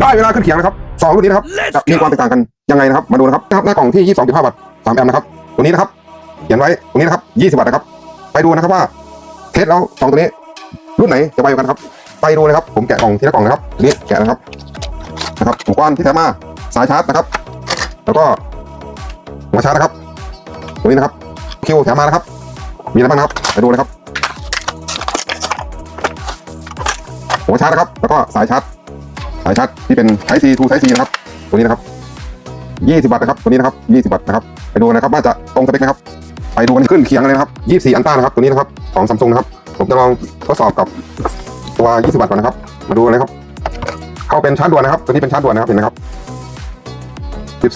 ได้เวลาขึ้นเขียงนะครับสองรุ่นนี้นะครับจะมีความแตกต่างกันยังไงนะครับมาดูนะครับนะครับหน้ากล่องที่ 22.5วัตต์3แอมป์นะครับตัวนี้นะครับเขียนไว้ตรงนี้นะครับ20วัตต์นะครับ ไปดูนะครับว่าเทสแล้วสองตัวนี้ รุ่นไหนจะไวกว่ากันครับ ไปดูเลยครับ ผมแกะกล่องทีละกล่องนะครับทีนี้แกะนะครับนะครับอุปกรณ์ที่แถมมาสายชาร์จนะครับ แล้วก็หัวชาร์จนะครับตัวนี้นะครับคิวแถมมานะครับ มีอะไรบ้างนะครับไปดูเลยครับหัวชาร์จนะครับ แล้วก็สายชาร์จสายชาร์จที่เป็น Type C to Type C นะครับ ตัวนี้นะครับ20วัตต์นะครับ ตัวนี้นะครับ20วัตต์นะครับ ไปดูนะครับว่าจะตรงสเปคไหมครับ ไปดูกันขึ้นเคียงเลยนะครับ24อันต้านะครับ ตัวนี้นะครับของซัมซุงนะครับ ผมจะลองทดสอบกับตัว20วัตต์ก่อนนะครับ มาดูเลยครับ เข้าเป็นชาร์จด่วนนะครับ ตัวนี้เป็นชาร์จด่วนนะครับ เห็นไหมครับ13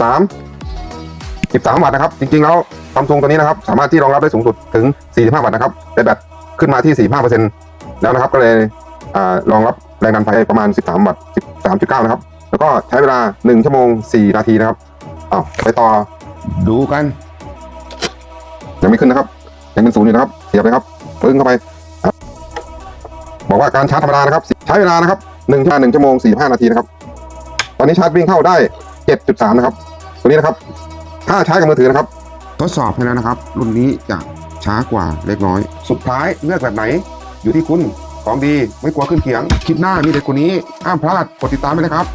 13วัตต์นะครับ จริงๆแล้วซัมซุงตัวนี้นะครับ สามารถที่รองรับได้สูงสุดถึง 45 วัตต์นะครับแต่แบตขึ้นมาที่ 45%แล้วนะครับ ก็เลยอ่ารองรับแรงดันไฟประมาณ 13 วัตต์ 13.9 นะครับ แล้วก็ใช้เวลา 1 ชั่วโมง 4 นาทีนะครับอ้าวไปต่อดูกัน ยังไม่ขึ้นนะครับ ยังเป็นศูนย์อยู่นะครับเสียบเลยครับปึ้งเข้าไปครับบอกว่าการชาร์จธรรมดานะครับ ใช้เวลานะครับ1ชั่วโมง1ชั่วโมง 45 นาทีนะครับ ตอนนี้ชาร์จวิ่งเข้าได้ 7.3 นะครับ ตัวนี้นะครับ ถ้าใช้กับมือถือนะครับ ทดสอบให้แล้วนะครับ รุ่นนี้จะช้ากว่าเล็กน้อย สุดท้ายเลือกแบบไหน อยู่ที่คุณ ของดีไม่กลัวขึ้นเขียง คลิปหน้ามีเด็กว่านี้ห้ามพลาด กดติดตามไปนะครับ